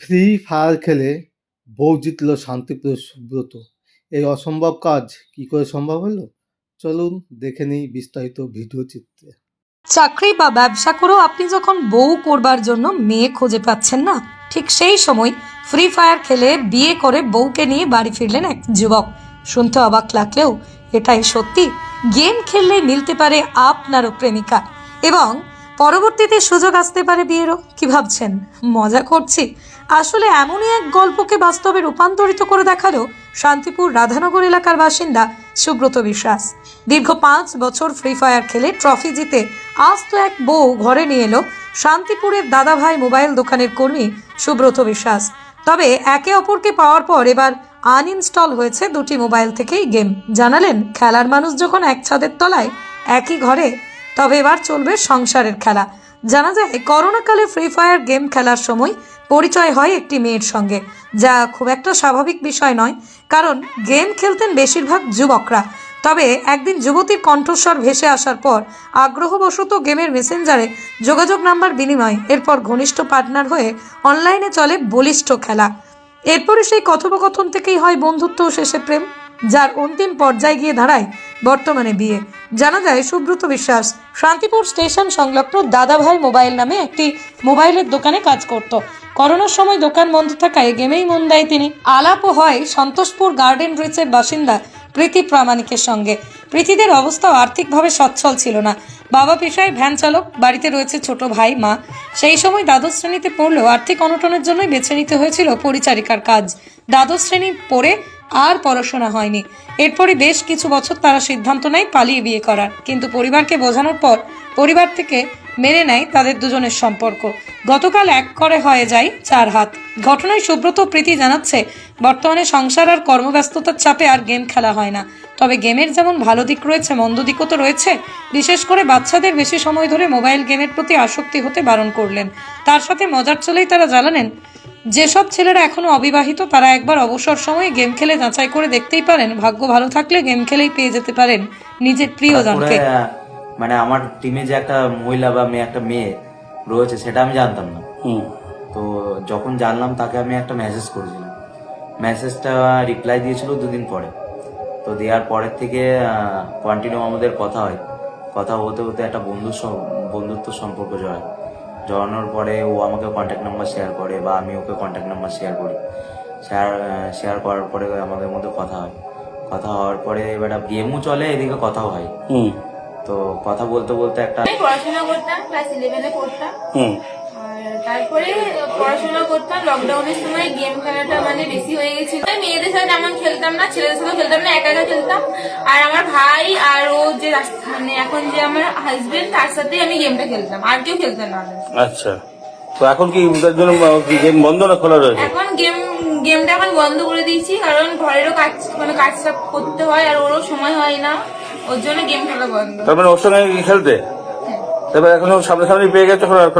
Free fire খেলে বউ জিতল শান্তিপ্রিয় সুব্রত। এই অসম্ভব কাজ কি করে সম্ভব হলো? চলুন দেখে নিই বিস্তারিত ভিডিও চিত্রে। চাকরি বা ব্যবসা করেও আপনি যখন বউ করবার জন্য মেয়ে খুঁজে পাচ্ছেন না, ঠিক সেই সময় ফ্রি ফায়ার খেলে বিয়ে করে বউকে নিয়ে বাড়ি ফিরলেন এক যুবক। শুনতে অবাক লাগলেও এটাই সত্যি। গেম খেললে মিলতে পারে আপনারও প্রেমিকা। এবং পরবর্তীতে সুযোগ আসতে পারে বিয়েরও, কি ভাবছেন? মজা করছি। আসলে এমনই এক গল্পকে বাস্তবে রূপান্তরিত করে দেখাল শান্তিপুর রাধানগর এলাকার বাসিন্দা সুব্রত বিশ্বাস। দীর্ঘ পাঁচ বছর ফ্রি ফায়ার খেলে ট্রফি জিতে আজ তো এক বউ ঘরে নিয়ে এলো শান্তিপুরের দাদাভাই মোবাইল দোকানের কর্মী সুব্রত বিশ্বাস। তবে একে অপরকে পাওয়ার পর এবার আনইনস্টল হয়েছে দুটি মোবাইল থেকেই গেম। জানালেন, খেলার মানুষ যখন এক ছাদের তলায়, একই ঘরে তবে এবার চলবে সংসারের খেলা। জানা যায়, করোনাকালে ফ্রি ফায়ার গেম খেলার সময় পরিচয় হয় একটি মেয়ের সঙ্গে, যা খুব একটা স্বাভাবিক বিষয় নয়, কারণ গেম খেলতেন বেশিরভাগ যুবকরা। তবে একদিন যুবতীর কণ্ঠস্বর ভেসে আসার পর আগ্রহবশত গেমের মেসেঞ্জারে যোগাযোগ নাম্বার বিনিময়, এরপর ঘনিষ্ঠ পার্টনার হয়ে অনলাইনে চলে বলিষ্ঠ খেলা। এরপরে সেই কথোপকথন থেকেই হয় বন্ধুত্ব শেষে প্রেম। যার অন্তিম পর্যায়ে গিয়ে দাঁড়ায় বর্তমানে বিয়ে। জানা যায়, সুব্রত বিশ্বাস শান্তিপুর স্টেশন সংলগ্ন দাদাভাই মোবাইল নামে একটি মোবাইলের দোকানে কাজ করত। করোনার সময় দোকান বন্ধ থাকায় গেমেই মন দেয় তিনি। আলাপও হয় সন্তোষপুর গার্ডেন রিচের বাসিন্দা প্রীতি প্রামাণিকের সঙ্গে। প্রীতিদের অবস্থাও আর্থিকভাবে সচ্ছল ছিল না। বাবা পেশায় ভ্যান চালক, বাড়িতে রয়েছে ছোট ভাই, মা। সেই সময় দ্বাদশ শ্রেণীতে পড়লেও আর্থিক অনটনের জন্যই বেছে নিতে হয়েছিল পরিচারিকার কাজ। দ্বাদশ শ্রেণি পড়ে আর পড়াশোনা হয়নি। এরপরই বেশ কিছু বছর তারা সিদ্ধান্ত নেয় পালিয়ে বিয়ে করার। কিন্তু পরিবারকে বোঝানোর পর পরিবার থেকে মেনে নেয় তাদের দুজনের সম্পর্ক। গতকাল এক করে হয়ে যায় চার হাত। ঘটনায় সুব্রত প্রীতি জানাচ্ছে, বর্তমানে সংসার আর কর্মব্যস্ততার চাপে আর গেম খেলা হয় না। তবে গেমের যেমন ভালো দিক রয়েছে, মন্দ দিকও তো রয়েছে। বিশেষ করে বাচ্চাদের বেশি সময় ধরে মোবাইল গেমের প্রতি আসক্তি হতে বারণ করলেন। তার সাথে মজার চলেই তারা জানালেন যেসব ছেলেরা এখনও অবিবাহিত তারা একবার অবসর সময়ে গেম খেলে যাচাই করে দেখতেই পারেন ভাগ্য ভালো থাকলে গেম খেলেই পেয়ে যেতে পারেন নিজের প্রিয়জনকে। মানে আমার টিমে যে একটা মহিলা বা মেয়ে একটা মেয়ে রয়েছে সেটা আমি জানতাম না। তো যখন জানলাম তাকে আমি একটা মেসেজ করেছিলাম। মেসেজটা রিপ্লাই দিয়েছিল দুদিন পরে। তো দেওয়ার পরের থেকে কন্টিনিউ আমাদের কথা হয়। কথা হতে হতে একটা বন্ধু বন্ধুত্ব সম্পর্ক জড়ায়। জড়ানোর পরে ও আমাকে কন্ট্যাক্ট নাম্বার শেয়ার করে বা আমি ওকে কন্ট্যাক্ট নাম্বার শেয়ার করি। শেয়ার শেয়ার করার পরে আমাদের মধ্যে কথা হয়। কথা হওয়ার পরে এবার গেমও চলে এদিকে কথাও হয়। হুম। তো কথা বলতে বলতে একটা পড়াশোনা করতাম ক্লাস ইলেভেনে পড়তাম। তারপরে পড়াশোনা করতাম লকডাউনের সময় গেম খেলাটা মানে বেশি হয়ে গেছিল। মেয়েদের সাথে তেমন খেলতাম না ছেলেদের সাথে খেলতাম না একা একা খেলতাম। আর আমার ভাই আর ও যে মানে এখন যে আমার হাজবেন্ড তার সাথেই আমি গেমটা খেলতাম। আর কেউ খেলতাম না আচ্ছা। তো এখন কি জন্য গেম বন্ধ না খোলা রয়েছে? এখন গেম গেমটা এখন বন্ধ করে দিয়েছি কারণ ঘরেরও কাজ মানে কাজটা করতে হয় আর ওরও সময় হয় না। ওর জন্য গেম খেলা বন্ধ। তার মানে ওর সঙ্গে খেলতে? হ্যাঁ। তারপর এখন সামনে সামনে পেয়ে গেছে এখন আর